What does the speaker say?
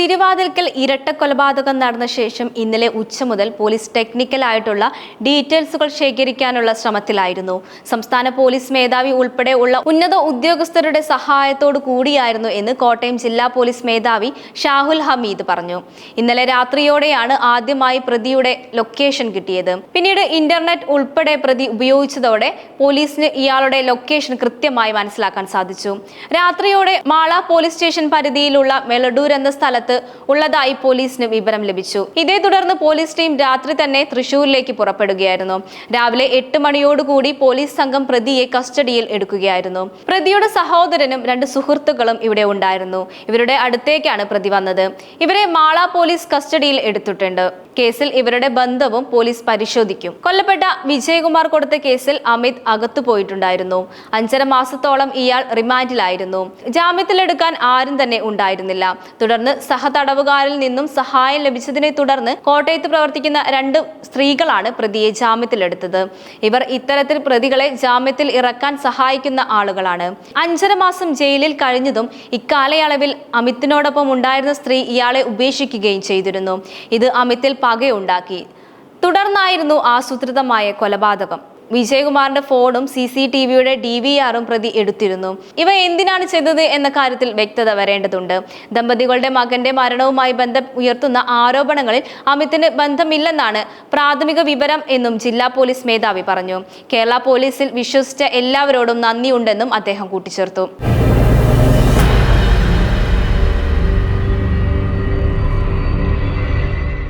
തിരുവാതിൽക്കൽ ഇരട്ട കൊലപാതകം നടന്ന ശേഷം ഇന്നലെ ഉച്ച മുതൽ പോലീസ് ടെക്നിക്കൽ ആയിട്ടുള്ള ഡീറ്റെയിൽസുകൾ ശേഖരിക്കാനുള്ള ശ്രമത്തിലായിരുന്നു. സംസ്ഥാന പോലീസ് മേധാവി ഉൾപ്പെടെ ഉള്ള ഉന്നത ഉദ്യോഗസ്ഥരുടെ സഹായത്തോടു കൂടിയായിരുന്നു എന്ന് കോട്ടയം ജില്ലാ പോലീസ് മേധാവി ഷാഹുൽ ഹമീദ് പറഞ്ഞു. ഇന്നലെ രാത്രിയോടെയാണ് ആദ്യമായി പ്രതിയുടെ ലൊക്കേഷൻ കിട്ടിയത്. പിന്നീട് ഇന്റർനെറ്റ് ഉൾപ്പെടെ പ്രതി ഉപയോഗിച്ചതോടെ പോലീസിന് ഇയാളുടെ ലൊക്കേഷൻ കൃത്യമായി മനസ്സിലാക്കാൻ സാധിച്ചു. രാത്രിയോടെ മാള പോലീസ് സ്റ്റേഷൻ പരിധിയിലുള്ള മെലഡൂർ എന്ന സ്ഥലത്ത് ഉള്ളതായി പോലീസിന് വിവരം ലഭിച്ചു. ഇതേ തുടർന്ന് പോലീസ് ടീം രാത്രി തന്നെ തൃശൂരിലേക്ക് പുറപ്പെടുകയായിരുന്നു. രാവിലെ എട്ട് മണിയോടുകൂടി പോലീസ് സംഘം പ്രതിയെ കസ്റ്റഡിയിൽ എടുക്കുകയായിരുന്നു. പ്രതിയുടെ സഹോദരനും രണ്ട് സുഹൃത്തുക്കളും ഇവിടെ ഉണ്ടായിരുന്നു. ഇവരുടെ അടുത്തേക്കാണ് പ്രതി വന്നത്. ഇവരെ മാള പോലീസ് കസ്റ്റഡിയിൽ എടുത്തിട്ടുണ്ട്. കേസിൽ ഇവരുടെ ബന്ധവും പോലീസ് പരിശോധിക്കും. കൊല്ലപ്പെട്ട വിജയകുമാർ കൊടുത്ത കേസിൽ അമിത് അകത്തു പോയിട്ടുണ്ടായിരുന്നു. അഞ്ചര മാസത്തോളം ഇയാൾ റിമാൻഡിലായിരുന്നു. ജാമ്യത്തിലെടുക്കാൻ ആരും തന്നെ ഉണ്ടായിരുന്നില്ല. തുടർന്ന് സഹതടവുകാരിൽ നിന്നും സഹായം ലഭിച്ചതിനെ തുടർന്ന് കോട്ടയത്ത് പ്രവർത്തിക്കുന്ന രണ്ട് സ്ത്രീകളാണ് പ്രതിയെ ജാമ്യത്തിലെടുത്തത്. ഇവർ ഇത്തരത്തിൽ പ്രതികളെ ജാമ്യത്തിൽ ഇറക്കാൻ സഹായിക്കുന്ന ആളുകളാണ്. അഞ്ചര മാസം ജയിലിൽ കഴിഞ്ഞതും ഇക്കാലയളവിൽ അമിത്തിനോടൊപ്പം ഉണ്ടായിരുന്ന സ്ത്രീ ഇയാളെ ഉപേക്ഷിക്കുകയും ചെയ്തിരുന്നു. ഇത് അമിത്തിൽ പകയുണ്ടാക്കി. തുടർന്നായിരുന്നു ആസൂത്രിതമായ കൊലപാതകം. വിജയകുമാറിന്റെ ഫോണും സി സി ടി വിയുടെ ഡി വി ആറും പ്രതി എടുത്തിരുന്നു. ഇവ എന്തിനാണ് ചെയ്തത് എന്ന കാര്യത്തിൽ വ്യക്തത വരേണ്ടതുണ്ട്. ദമ്പതികളുടെ മകന്റെ മരണവുമായി ബന്ധം ഉയർത്തുന്ന ആരോപണങ്ങളിൽ അമിത്തിന് ബന്ധമില്ലെന്നാണ് പ്രാഥമിക വിവരം എന്നും ജില്ലാ പോലീസ് മേധാവി പറഞ്ഞു. കേരള പോലീസിൽ വിശ്വസിച്ച എല്ലാവരോടും നന്ദിയുണ്ടെന്നും അദ്ദേഹം കൂട്ടിച്ചേർത്തു.